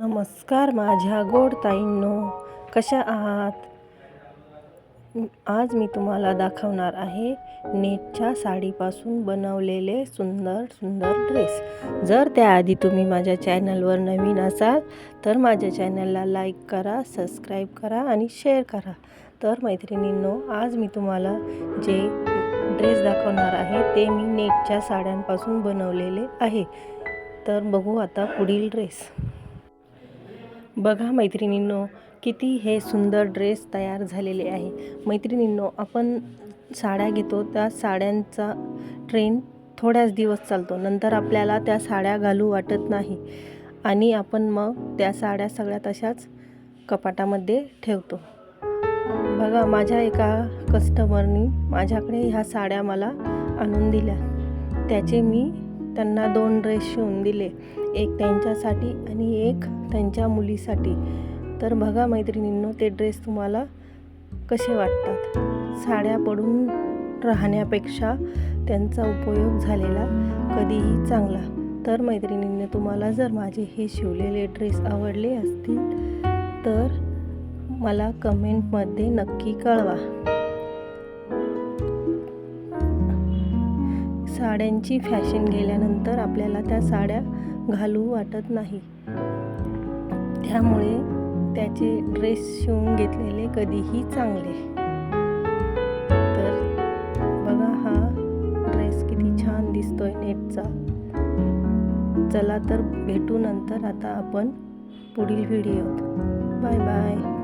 नमस्कार माझ्या गोड ताईंनो कशा आहात? आज मी तुम्हाला दाखवणार आहे नेटच्या साडीपासून बनवलेले सुंदर सुंदर ड्रेस जर त्याआधी तुम्ही माझ्या चॅनलवर नवीन असाल तर माझ्या चॅनलला लाईक करा सबस्क्राईब करा आणि शेअर करा. तर मैत्रिणींनो आज मी तुम्हाला जे ड्रेस दाखवणार आहे ते मी नेटच्या साड्यांपासून बनवलेले आहे. तर बघू आता पुढील ड्रेस बघा मैत्रिणींनो किती हे सुंदर ड्रेस तयार झालेले आहे. मैत्रिणींनो आपण साड्या घेतो त्या साड्यांचा ट्रेंड थोड्याच दिवस चालतो. नंतर आपल्याला त्या साड्या घालू वाटत नाही. आणि आपण मग त्या साड्या सगळ्या तशाच कपाटामध्ये ठेवतो. बघा माझ्या एका कस्टमरनी माझ्याकडे ह्या साड्या मला आणून दिल्या. त्याचे मी त्यांना दोन ड्रेस शिवून दिले. एक त्यांच्यासाठी आणि एक त्यांच्या मुलीसाठी. तर बघा मैत्रिणींनो ते ड्रेस तुम्हाला कसे वाटतात? साड्या पडून राहण्यापेक्षा त्यांचा उपयोग झालेला कधीही चांगला. तर मैत्रिणींनी तुम्हाला जर माझे हे शिवलेले ड्रेस आवडले असतील तर मला कमेंटमध्ये नक्की कळवा. साड्यांची फॅशन गेल्यानंतर आपल्याला त्या साड्या घालू वाटत नाही. त्यामुळे त्याचे ड्रेस शिवून घेतलेले कधीही चांगले. तर बघा हा ड्रेस किती छान दिसतोय नेटचा. चला तर भेटू नंतर. आता आपण पुढील व्हिडिओत. Bye bye.